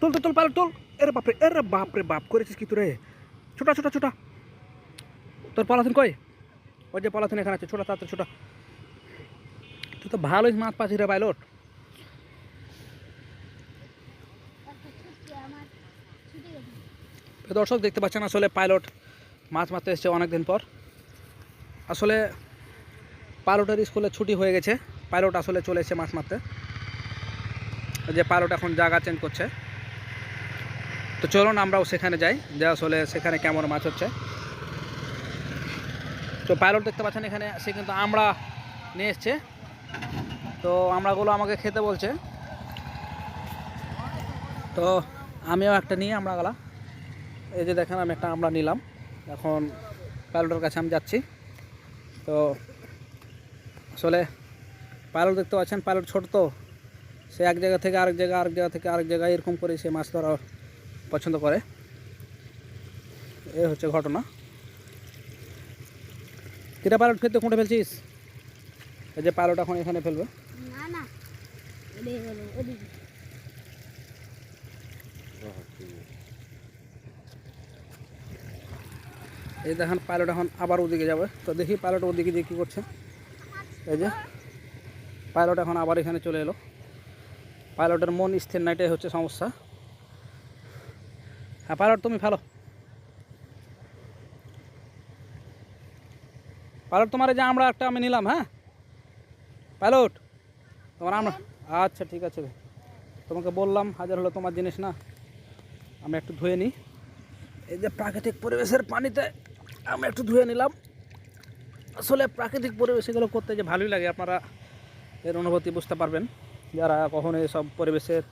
তোল তো তোল পাইলট তোল। এরে বাপরে এরে বাপরে বাপ, করেছিস কি তোরে? ছোটা ছোটা ছোটা। তোর পলাথিন কই? ওই যে পলাথিন এখানে আছে, ছোটা, তাড়াতাড়ি ছোটা। তুই তো ভালোই মাছ পাচ্ছিস রে পাইলট। দর্শক, দেখতে পাচ্ছেন আসলে পাইলট মাছ মারতে এসেছে অনেক দিন পর। আসলে পাইলটের স্কুলে ছুটি হয়ে গেছে। পাইলট আসলে চলে এসেছে মাছ মারতে। যে পাইলট এখন জায়গা চেঞ্জ করছে। তো চলুন আমরাও সেখানে যাই। যে আসলে সেখানে কেমন মাছ হচ্ছে। তো পাইলট দেখতে পাচ্ছেন এখানে, সে কিন্তু আমরা নিয়ে এসছে। তো আমরাগুলো আমাকে খেতে বলছে। তো আমিও একটা নিয়ে আমরা গেলাম এই যে দেখেন আমি একটা আমরা নিলাম। এখন পাইলটের কাছে আমি যাচ্ছি। তো আসলে পাইলট দেখতে পাচ্ছেন পাইলট ছোট তো। সে এক জায়গা থেকে আরেক জায়গা আরেক জায়গা থেকে আরেক জায়গায় এরকম করে সে মাছ ধরা পছন্দ করে। এই হচ্ছে ঘটনা। কিরা পাইলট খেতে কোনটা ফেলছিস? এই যে পাইলট এখন এখানে ফেলবে। এই দেখেন পাইলট এখন আবার ওদিকে যাবে। তো দেখি পাইলট ওদিকে দিয়ে কী করছে। এই যে পাইলট এখন আবার এখানে চলে এলো। পাইলটের মন স্থির না এটাই হচ্ছে সমস্যা। হ্যাঁ পাইলট তুমি ফেলো। পাইলট তোমার যে আমরা একটা আমি নিলাম হ্যাঁ? পাইলট, তোমার আমরা আচ্ছা ঠিক আছে তোমাকে বললাম, হাজার হলো তোমার জিনিস না। আমি একটু ধুয়ে নিই। এই যে প্রাকৃতিক পরিবেশের পানিতে আমি একটু ধুয়ে নিলাম। আসলে প্রাকৃতিক পরিবেশ এগুলো করতে যে ভালোই লাগে, আপনারা এর অনুভূতি বুঝতে পারবেন। যারা কখনো এসব পরিবেশের